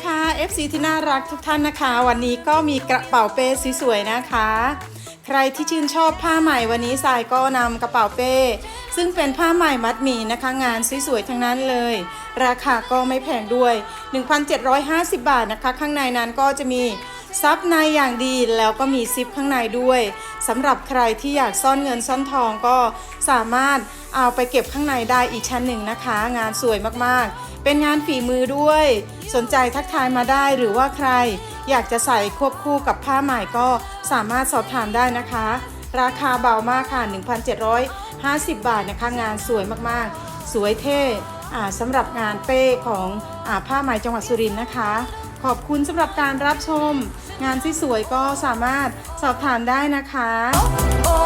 สวัสดีค่ะ FC ที่น่ารักทุกท่านนะคะ วันนี้ก็มีกระเป๋าเป้สวยๆนะคะ ใครที่ชื่นชอบผ้าใหม่วันนี้สายก็นำกระเป๋าเป้ ซึ่งเป็นผ้าใหม่มัดหมี่นะคะ งานสวยๆทั้งนั้นเลย ราคาก็ไม่แพงด้วย 1,750 บาทนะคะ ข้างในนั้นก็จะมี ซับในอย่างดีแล้วก็มีซิปข้างในด้วยสำหรับใครที่อยากซ่อนเงินซ่อนทองก็สามารถเอาไปเก็บข้างในได้อีกชั้นหนึ่งนะคะ งานสวยมากๆ เป็นงานฝีมือด้วย สนใจทักทายมาได้หรือว่าใคร อยากจะใส่ควบคู่กับผ้าใหม่ก็สามารถสอบถามได้นะคะ ราคาเบามากค่ะ 1,750 บาทนะคะ งานสวยมากๆ สวยเท่สำหรับงานเป้ของอผ้าไหมจังหวัดสุรินทร์นะคะ ขอบคุณสำหรับการรับชม งานที่สวยก็สามารถสอบถามได้นะคะ Oh, oh,